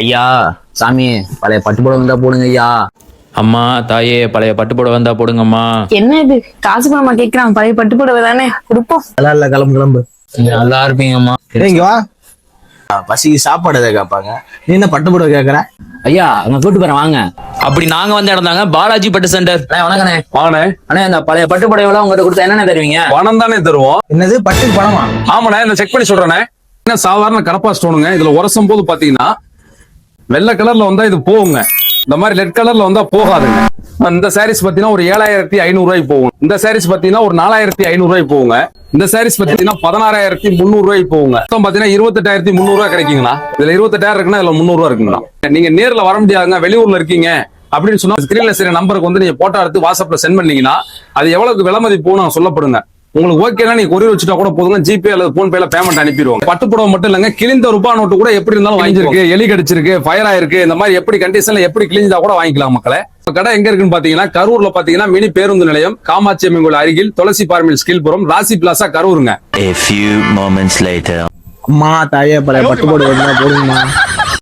ஐயா சாமி பழைய பட்டுப்புடவை இருந்தா போடுங்க ஐயா. அம்மா தாயே பழைய பட்டுப்புடவை வந்தா போடுங்கம்மா. என்ன இது? காசு பணமா கேக்குறான் பழைய பட்டு புடவை தானே? கொடுப்போம். நல்லா இல்ல கிளம்பு கிளம்பு. நல்லா இருப்பீங்கம்மா. இங்க வா. பசிக்கு சாப்பாடு எதை கேட்பாங்க. நீ என்ன பட்டுப்புடவை கேக்குற? ஐயா அங்க கூட்டு போறேன் வாங்க. அப்படி நாங்க வந்து இடந்தாங்க பாலாஜி பட்டு சென்டர். அண்ணே வணக்கண்ணே. வாங்கண்ணே. அண்ணே இந்த பழைய பட்டு புடவைலாம் உங்ககிட்ட கொடுத்தா என்னென்ன தருவீங்க? பணம் தானே தருவோம். என்னது பட்டுக்கு பணமா? ஆமாண்ணே இந்த செக் பண்ணி சொல்றேனே என்ன சாதாரண கரப்பா ஸ்டோனுங்க இதுல உரசும் போது பாத்தீங்கன்னா வெள்ளை கலர்ல வந்தா இது போகுங்க. இந்த மாதிரி ரெட் கலர்ல வந்தா போகாதுங்க. இந்த சாரீஸ் பாத்தீங்கன்னா ஒரு ஏழாயிரத்தி ஐநூறு ரூபாய் போகும். இந்த சாரீஸ் பாத்தீங்கன்னா ஒரு நாலாயிரத்தி ஐநூறு ரூபாய் போகுங்க. இந்த சாரீஸ் பாத்தீங்கன்னா பதினாறாயிரத்தி முந்நூறு ரூபாய் போகுங்க. மொத்தம் பாத்தீங்கன்னா இருபத்தெட்டாயிரத்தி முந்நூறு ரூபாய் கிடைக்குங்களா இதுல இருபத்தெட்டாயிரம் இருக்குன்னா இதுல முந்நூறு ரூபாய் இருக்குங்களா நீங்க நேர்ல வர முடியாதுங்க. வெளியூர்ல இருக்கீங்க அப்படின்னு சொன்னா ஸ்கிரீன்ல சரி நம்பருக்கு வந்து நீங்க போட்டோ எடுத்து வாட்ஸ்அப்ல சென்ட் பண்ணீங்கன்னா அது எவ்வளவுக்கு விலை மதிப்பு சொல்லப்படுங்க. உங்களுக்கு ஓகேனா நீங்க கொரியர் வச்சுட்டா கூட போதுங்க. ஜிபே அல்லது போன் பேல பேமெண்ட் அனுப்பிடுவாங்க. பட்டு புடவை மட்டும் இல்லங்க கிழிந்த ரூபா நோட்டு கூட எப்படி இருந்தாலும் வாங்கிருக்கு எலி கடிச்சிருக்கு ஃபயர் ஆயிருக்கு இந்த மாதிரி எப்படி கண்டிஷன்ல எப்படி கிழிஞ்சா கூட வாங்கிக்கலாம் மக்களே. இப்ப கடை எங்க இருக்குன்னு பாத்தீங்கன்னா கரூர்ல பாத்தீங்கன்னா மினி பேருந்து நிலையம் காமாட்சி அம்மன் அருகில் துளசி பார்மில் ஸ்கில்புரம் ராசி பிளாசா கரூருங்க. அம்மா தாயே பழைய பட்டுப்புடவை இருந்தா போடுங்கம்மா